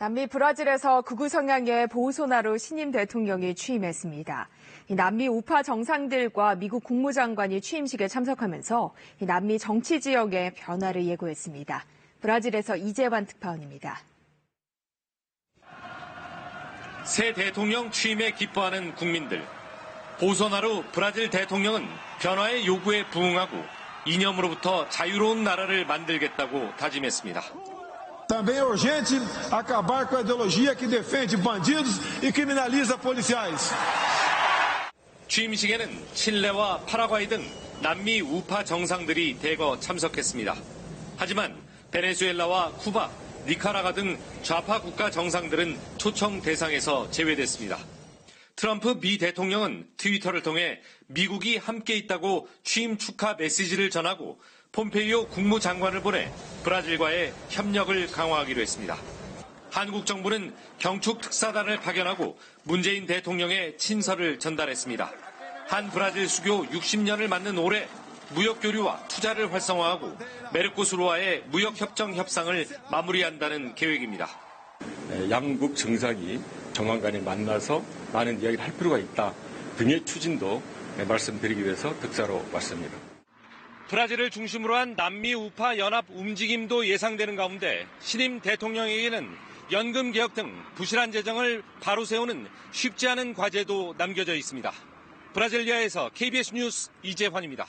남미 브라질에서 극우 성향의 보우소나루 신임 대통령이 취임했습니다. 남미 우파 정상들과 미국 국무장관이 취임식에 참석하면서 남미 정치 지역의 변화를 예고했습니다. 브라질에서 이재환 특파원입니다. 새 대통령 취임에 기뻐하는 국민들. 보소나루 브라질 대통령은 변화의 요구에 부응하고 이념으로부터 자유로운 나라를 만들겠다고 다짐했습니다. Também é urgente acabar com a ideologia que defende bandidos e criminaliza policiais. 취임식에는 칠레와 파라과이 등 남미 우파 정상들이 대거 참석했습니다. 하지만 베네수엘라와 쿠바, 니카라가 등 좌파 국가 정상들은 초청 대상에서 제외됐습니다. 트럼프 미 대통령은 트위터를 통해 미국이 함께 있다고 취임 축하 메시지를 전하고 폼페이오 국무장관을 보내 브라질과의 협력을 강화하기로 했습니다. 한국 정부는 경축 특사단을 파견하고 문재인 대통령의 친서를 전달했습니다. 한 브라질 수교 60년을 맞는 올해 무역 교류와 투자를 활성화하고 메르코스루와의 무역 협정 협상을 마무리한다는 계획입니다. 네, 양국 정상이 조만간에 만나서 많은 이야기를 할 필요가 있다 등의 추진도 말씀드리기 위해서 득사로 왔습니다. 브라질을 중심으로 한 남미 우파 연합 움직임도 예상되는 가운데 신임 대통령에게는 연금 개혁 등 부실한 재정을 바로 세우는 쉽지 않은 과제도 남겨져 있습니다. 브라질리아에서 KBS 뉴스 이재환입니다.